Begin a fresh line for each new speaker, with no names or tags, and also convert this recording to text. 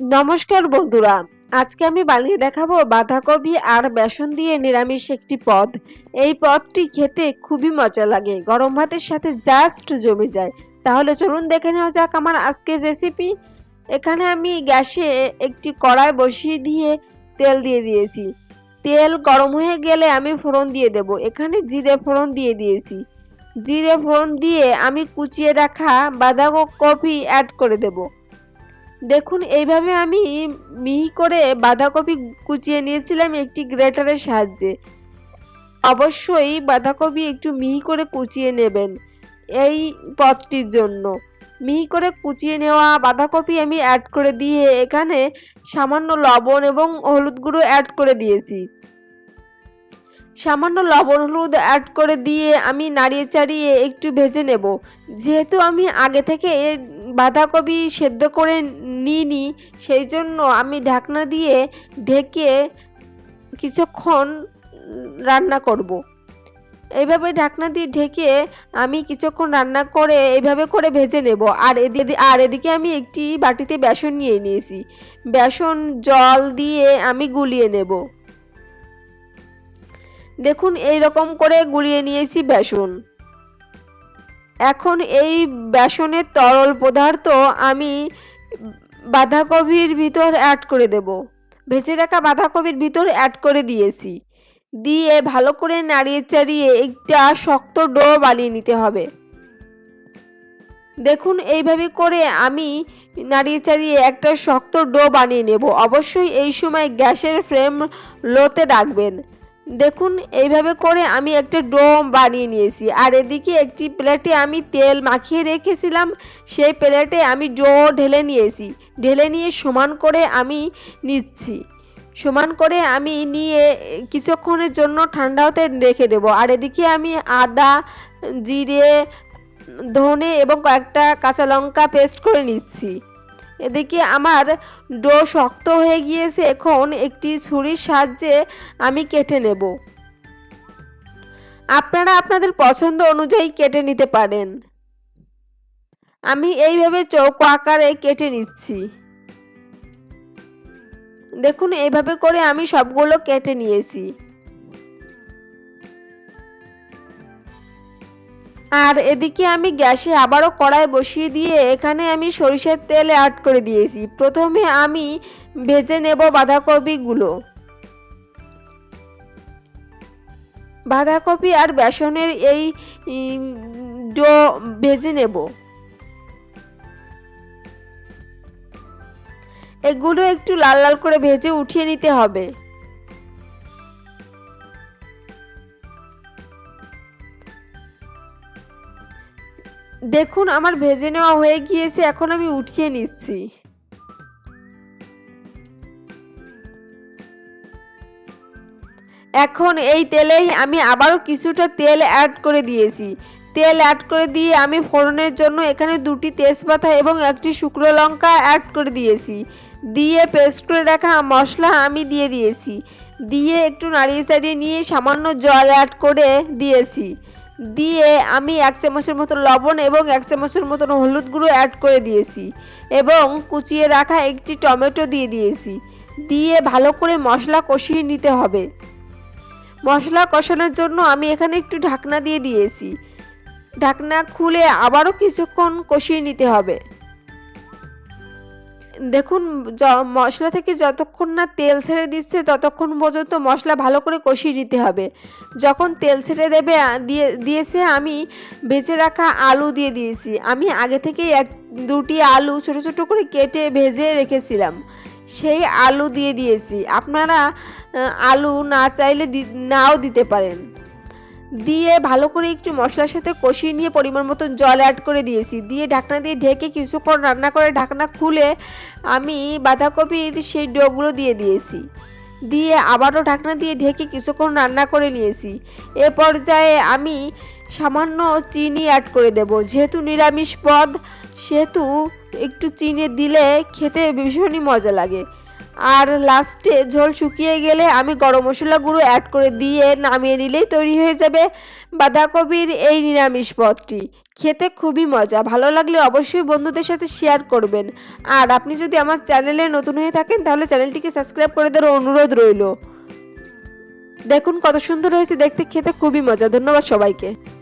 নমস্কার বন্ধুরা, আজকে আমি বানিয়ে দেখাবো বাঁধাকপি আর বেসন দিয়ে নিরামিষ একটি পদ। এই পদটি খেতে খুবই মজা লাগে। গরম ভাতের সাথে জাস্ট জমে যায়। তাহলে চলুন দেখে নেওয়া যাক আমার আজকের রেসিপি এখানে আমি গ্যাসে একটি কড়াই বসিয়ে দিয়ে তেল দিয়ে দিয়েছি। তেল গরম হয়ে গেলে আমি ফোড়ন দিয়ে দেব। এখানে জিরে ফোড়ন দিয়ে দিয়েছি। জিরে ফোড়ন দিয়ে আমি কুচিয়ে রাখা বাঁধাকপি অ্যাড করে দেবো। দেখুন, এইভাবে আমি মিহি করে বাঁধাকপি কুচিয়ে নিয়েছিলাম একটি গ্রেটারের সাহায্যে। অবশ্যই বাঁধাকপি একটু মিহি করে কুচিয়ে নেবেন এই পদটির জন্য। মিহি করে কুচিয়ে নেওয়া বাঁধাকপি আমি অ্যাড করে দিয়ে এখানে সামান্য লবণ এবং হলুদ গুঁড়ো অ্যাড করে দিয়েছি। সামান্য লবণ হলুদ অ্যাড করে দিয়ে আমি নাড়িয়ে চাড়িয়ে একটু ভেজে নেব। যেহেতু আমি আগে থেকে বাঁধাকপি সেদ্ধ করে নিইনি, সেই জন্য আমি ঢাকনা দিয়ে ঢেকে কিছুক্ষণ রান্না করব। এইভাবে ঢাকনা দিয়ে ঢেকে আমি কিছুক্ষণ রান্না করে এইভাবে করে ভেজে নেব। আর এদিকে আর এদিকে আমি একটি বাটিতে বেসন নিয়ে নিয়েছি। বেসন জল দিয়ে আমি গুলিয়ে নেব। দেখুন, এই রকম করে গুলিয়ে নিয়েছি বেসন। এখন এই বেসনের তরল পদার্থ আমি বাঁধাকপির ভিতর অ্যাড করে দেব। ভেজে রাখা বাঁধাকপির ভিতর অ্যাড করে দিয়েছি। দিয়ে ভালো করে নাড়িয়ে চাড়িয়ে একটা শক্ত ডো বানিয়ে নিতে হবে। দেখুন, এইভাবে করে আমি নাড়িয়ে চাড়িয়ে একটা শক্ত ডো বানিয়ে নেব। অবশ্যই এই সময় গ্যাসের ফ্লেম লোতে রাখবেন। দেখুন, এইভাবে করে আমি একটা ডো বানিয়ে নিয়েছি। আর এদিকে একটি প্লেটে আমি তেল মাখিয়ে রেখেছিলাম, সেই প্লেটে আমি ডো ঢেলে নিয়েছি। ঢেলে নিয়ে সমান করে আমি নিচ্ছি। সমান করে আমি নিয়ে কিছুক্ষণের জন্য ঠান্ডা হতে রেখে দেব। আর এদিকে আমি আদা, জিরে, ধনে এবং কয়েকটা কাঁচা লঙ্কা পেস্ট করে নিচ্ছি। এদিকে আমার ডো শক্ত হয়ে গিয়েছে, এখন একটি ছুরির সাহায্যে আমি কেটে নেব। আপনারা আপনাদের পছন্দ অনুযায়ী কেটে নিতে পারেন। আমি এইভাবে চৌকো আকারে কেটে নিচ্ছি। দেখুন, এইভাবে করে আমি সবগুলো কেটে নিয়েছি। আর এদিকে আমি গ্যাসে আবারও কড়াই বসিয়ে দিয়ে এখানে আমি সরিষার তেল অ্যাড করে দিয়েছি। প্রথমে আমি ভেজে নেব বাঁধাকপিগুলো। বাঁধাকপি আর বেসনের এই ডো ভেজে নেব। এগুলো একটু লাল লাল করে ভেজে উঠিয়ে নিতে হবে। দেখুন, আমার ভেজে নেওয়া হয়ে গিয়েছে, এখন আমি উঠিয়ে নিচ্ছি। এখন এই তেলেই আমি আবারও কিছুটা তেল অ্যাড করে দিয়েছি। তেল অ্যাড করে দিয়ে আমি ফোড়নের জন্য এখানে দুটি তেজপাতা এবং একটি শুকনো লঙ্কা অ্যাড করে দিয়েছি। দিয়ে পেস্ট করে রাখা মশলা আমি দিয়ে দিয়েছি। দিয়ে একটু নাড়িয়ে চাড়িয়ে নিয়ে সামান্য জল অ্যাড করে দিয়েছি। দিয়ে আমি এক চামচের মতো লবণ এবং এক চামচের মতন হলুদ গুঁড়ো অ্যাড করে দিয়েছি এবং কুচিয়ে রাখা একটি টমেটো দিয়ে দিয়েছি। দিয়ে ভালো করে মশলা কষিয়ে নিতে হবে। মশলা কষানোর জন্য আমি এখানে একটু ঢাকনা দিয়ে দিয়েছি। ঢাকনা খুলে আবারও কিছুক্ষণ কষিয়ে নিতে হবে। দেখুন মশলা থেকে যতক্ষণ না তেল ছেড়ে দিচ্ছে, ততক্ষণ পর্যন্ত মশলা ভালো করে কষিয়ে নিতে হবে। যখন তেল ছেড়ে দেবে দিয়ে, দিয়েছে, আমি বেঁচে রাখা আলু দিয়ে দিয়েছি। আমি আগে থেকে এক, দুটি আলু ছোট ছোট করে কেটে ভেজে রেখেছিলাম। সেই আলু দিয়ে দিয়েছি। আপনারা আলু না চাইলে নাও দিতে পারেন। দিয়ে ভালো করে একটু মশলার সাথে কষিয়ে নিয়ে পরিমাণ মতো জল অ্যাড করে দিয়েছি। দিয়ে ঢাকনা দিয়ে ঢেকে কিছুক্ষণ রান্না করে ঢাকনা খুলে আমি বাঁধাকপির সেই ডোগুলো দিয়ে দিয়েছি। দিয়ে আবারও ঢাকনা দিয়ে ঢেকে কিছুক্ষণ রান্না করে নিয়েছি। এ পর্যায়ে আমি সামান্য চিনি অ্যাড করে দেব। যেহেতু নিরামিষ পদ, সেহেতু একটু চিনি দিলে খেতে ভীষণই মজা লাগে। আর লাস্টে ঝোল শুকিয়ে গেলে আমি গরম মশলা গুঁড়ো অ্যাড করে দিয়ে নামিয়ে নিলেই তৈরি হয়ে যাবে বাঁধাকপির এই নিরামিষ পদটি। খেতে খুবই মজা। ভালো লাগলে অবশ্যই বন্ধুদের সাথে শেয়ার করবেন। আর আপনি যদি আমার চ্যানেলে নতুন হয়ে থাকেন, তাহলে চ্যানেলটিকে সাবস্ক্রাইব করে দেওয়ার অনুরোধ রইল। দেখুন কত সুন্দর হয়েছে দেখতে, খেতে খুবই মজা। ধন্যবাদ সবাইকে।